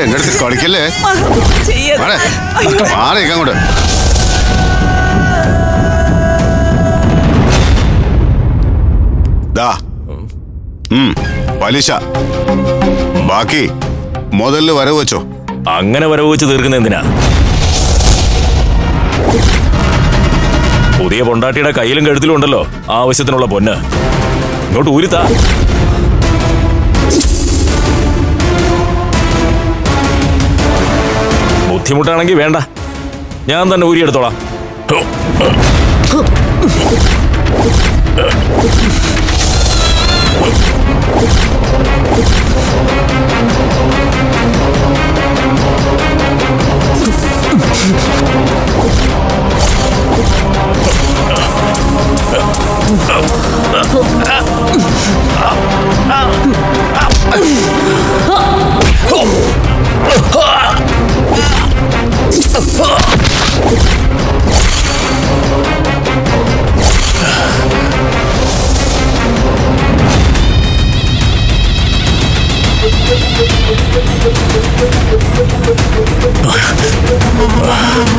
എന്റെ അടുത്ത് കളിക്കല്ലേ? ചെയ്യരുത്. മാറി അങ്ങോട്ട്. ദാ. പലിശ. ബാക്കി മുതൽ വരവ് വെച്ചോ. അങ്ങനെ വരവ് വെച്ച് തീർക്കുന്ന എന്തിനാ? പുതിയ പൊണ്ടാട്ടിയുടെ കയ്യിലും കഴുത്തിലും ഉണ്ടല്ലോ. ആവശ്യത്തിനുള്ള പൊന്ന്. ഇങ്ങോട്ട് ഊരിത്താ ബുദ്ധിമുട്ടാണെങ്കിൽ വേണ്ട. ഞാൻ തന്നെ ഊരിയെടുത്തോളാം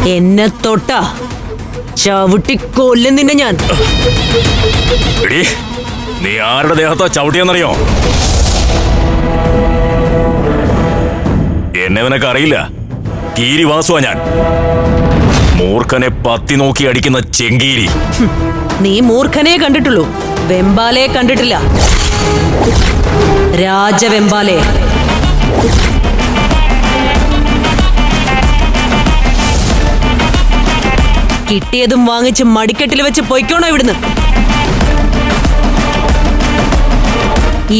എന്നെ തൊട്ട ചവിട്ടി കൊല്ലം നിന്നെ ഞാൻ. നീ ആരുടെ ദേഹത്തോ ചവിട്ടിയെന്നറിയോ? എന്നെ നിനക്ക് അറിയില്ല. കീരി വാസുവാ ഞാൻ. മൂർഖനെ പത്തി നോക്കി അടിക്കുന്ന ചെങ്കീരി. നീ മൂർഖനെ കണ്ടിട്ടുള്ളൂ. വെമ്പാലയെ കണ്ടിട്ടില്ല. രാജവെമ്പാലെ കിട്ടിയതും വാങ്ങിച്ച് മടിക്കെട്ടിൽ വെച്ച് പൊയ്ക്കോണോ ഇവിടുന്ന്?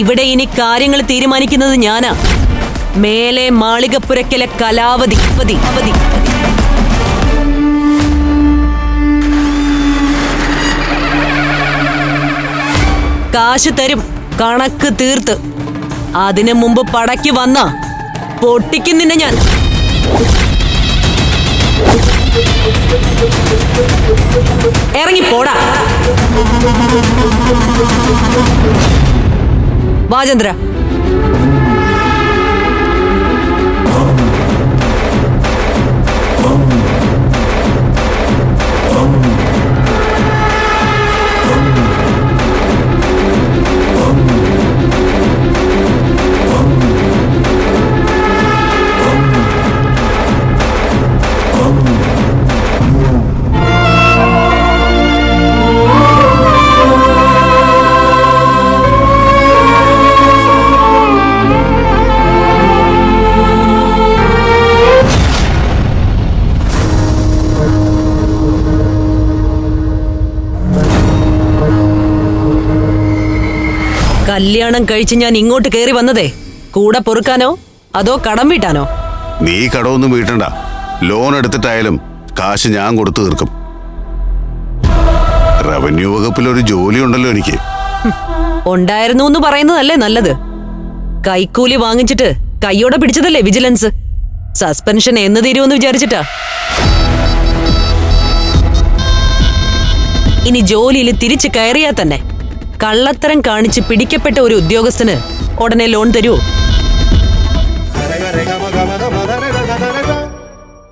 ഇവിടെ ഇനി കാര്യങ്ങൾ തീരുമാനിക്കുന്നത് ഞാനാ. മേലെ മാളികപ്പുരക്കിലെ കലാവതി കാശ് തരും കണക്ക് തീർത്ത്. അതിനു മുമ്പ് പടയ്ക്ക് വന്ന പൊട്ടിക്കും നിന്നെ ഞാൻ. ഇറങ്ങിപ്പോടാ. വാചന്ദ്ര കല്യാണം കഴിച്ച് ഞാൻ ഇങ്ങോട്ട് കയറി വന്നതേ. കൂടെ പൊറുക്കാനോ? അതോ കടം വീട്ടാനോ? നീ കടമൊന്നും വീട്ടണ്ട. ലോൺ എടുത്തിട്ടായാലും കാശ് ഞാൻ കൊടുത്തു തീർക്കും. റവന്യൂ വകുപ്പിൽ ഒരു ജോലി ഉണ്ടല്ലോ എനിക്ക് ഉണ്ടായിരുന്നു എന്ന് പറയുന്നതല്ലേ നല്ലത്. കൈക്കൂലി വാങ്ങിച്ചിട്ട് കൈയോടെ പിടിച്ചതല്ലേ വിജിലൻസ്. സസ്പെൻഷൻ എന്ന് തീരുമെന്ന് വിചാരിച്ചിട്ടാ. ഇനി ജോലിയിൽ തിരിച്ചു കയറിയാ തന്നെ. കള്ളത്തരം കാണിച്ച് പിടിക്കപ്പെട്ട ഒരു ഉദ്യോഗസ്ഥന് ഉടനെ ലോൺ തരുമോ